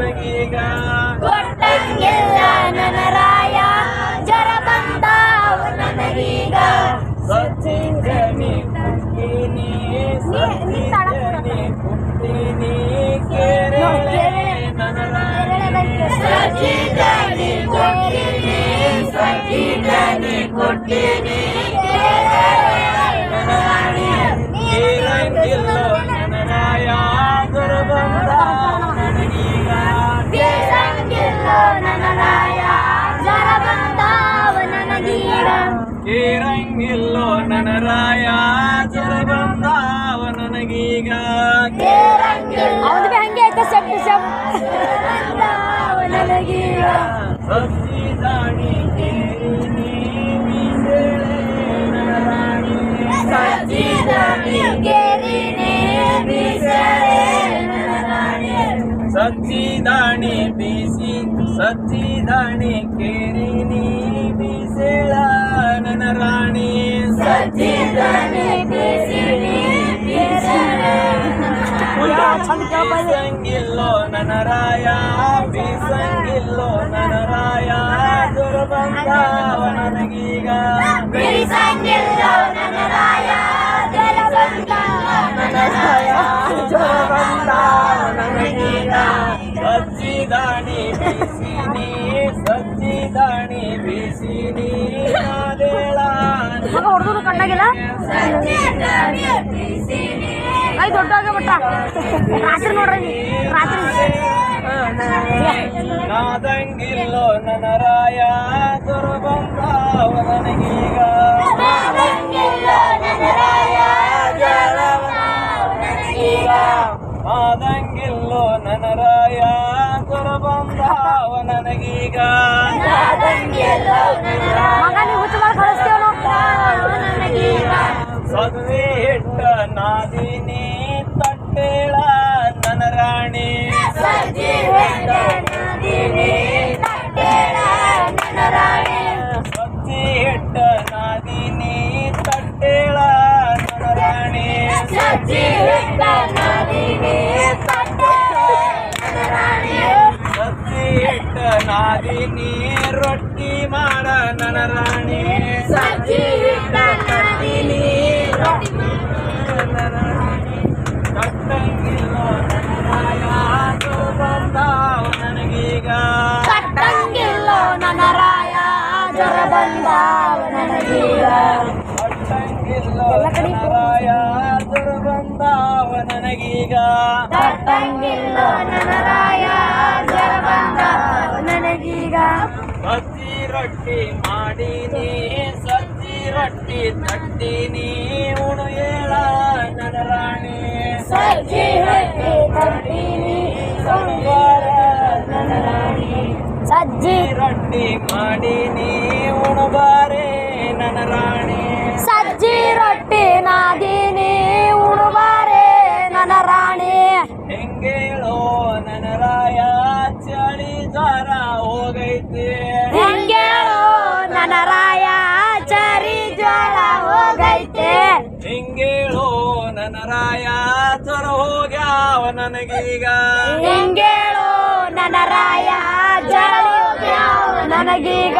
ನನಗೀಗ ಕೊಟ್ಟಂಗಿಲ್ಲ ನನ ರಾಯ ಜರ ಬಂದಾವು ನನಗೀಗ. ಕೇರಳೆ ಸಜ್ಜಿದಾನಿ ಕೊಟ್ಟಿನಿ ಸಜ್ಜಿದಾನಿ ಕೊಟ್ಟಿನಿ. ಕೇರಂಗಿಲ್ಲೋ ನನ ರಾಯ ಜರಬಂದಾವ ನನಗೀಗ. ಸಚ್ಚಿದಾಣಿ ಬೀಸಿ ಸಚ್ಚಿದಾಣಿ ಕೇರಿನಿ ಬೀಸೆಳ ನನ್ನ ರಾಣಿ ಸಜ್ಜಿದಾನಿ ಬೀಸಿನಿ ಬೀಸಳೆ ಬೀಸಂಗಿಲ್ಲೋ ನನ್ನ ರಾಯ ಬೀಸಂಗಿಲ್ಲೋ ನನ್ನ ರಾಯ ದುರ್ಬಂಧಾವ ನನಗೀಗ ಬೀಸಂಗಿಲ್ಲ ನನ್ನ ರಾಯ ಜಲ ಬಂದ ಬೀಸಿನಿ ಸಚ್ಚಿದಾಣಿ ಬೀಸಿನಿ ನಾದೇಳ ಹೊಡೆದು ಕಣ್ಣಾಗಿಲ್ಲ ಐ ದೊಡ್ಡ ಬಿಟ್ಟ ರಾತ್ರಿ ನೋಡ್ರಿ ರಾತ್ರಿ ನಾದಂಗಿಲ್ಲೋ ನನ್ನ ರಾಯ ದುರ್ಬಂಧಾವ ನನಗೀಗ. ಸದುವೆ ಇಟ್ಟ ನಾದಿನಿ ತಟ್ಟೇಳ ನನ್ನ ರಾಣಿ ಸಜ್ಜಿ ನದಿನಿ ತಟ್ಟೆಳ ನನ್ನ ರಾಣಿ. ಸಚ್ಚಿ ಇಟ್ಟ ನಾದಿನಿ ತಟ್ಟೇಳ ನನ್ನ ರಾಣಿ ಸಜ್ಜಿ ನದಿನಿ ತಟ್ಟೆಳ ನನ್ನ ರಾಣಿ ಸಚ್ಚಿ ಇಟ್ಟ ನಾದಿನಿ ರೊಟ್ಟಿ ಮಾಡ ನನ್ನ ರಾಣಿ. ರಾಣಿ. ಕಟ್ಟಂಗಿಲ್ಲೋ ನನ್ನ ರಾಯ ಬಂದಾವ ನನಗೀಗ. ಕಟ್ಟಂಗಿಲ್ಲ ನನ್ನ ರಾಯ ಜರ ಬಂದಾವ ನನಗೀಗ. ಕಟ್ಟಂಗಿಲ್ಲೋ ನನ್ನ ರಾಯ ಬಂದಾವ ನನಗೀಗ. ಕಟ್ಟಂಗಿಲ್ಲ ನನ್ನ ಸಜ್ಜಿ ರೊಟ್ಟಿ ಮಾಡೀನಿ ಸಜ್ಜಿ ರೊಟ್ಟಿ ತಟ್ಟಿನಿ ಉಣು ಏಳ ನನ್ನ ರಾಣಿ ಸಜ್ಜಿ ಹೊಟ್ಟೆ ತಟ್ಟಿನಿ ಸೋಮವಾರ ನನ್ನ ರಾಣಿ ಸಜ್ಜಿ ಸಜ್ಜಿ ರೊಟ್ಟಿ ಮಾಡೀನಿ ಉಣಬಾರೆ ನನ್ನ ರಾಣಿ ಸಜ್ಜಿ ರೊಟ್ಟಿ ನಾದಿನಿ ರಾಯ ಹೋಗ್ಯಾವ ನನಗೀಗ. ಹಿಂಗೇಳು ನನ್ನ ರಾಯ ನನಗೀಗ.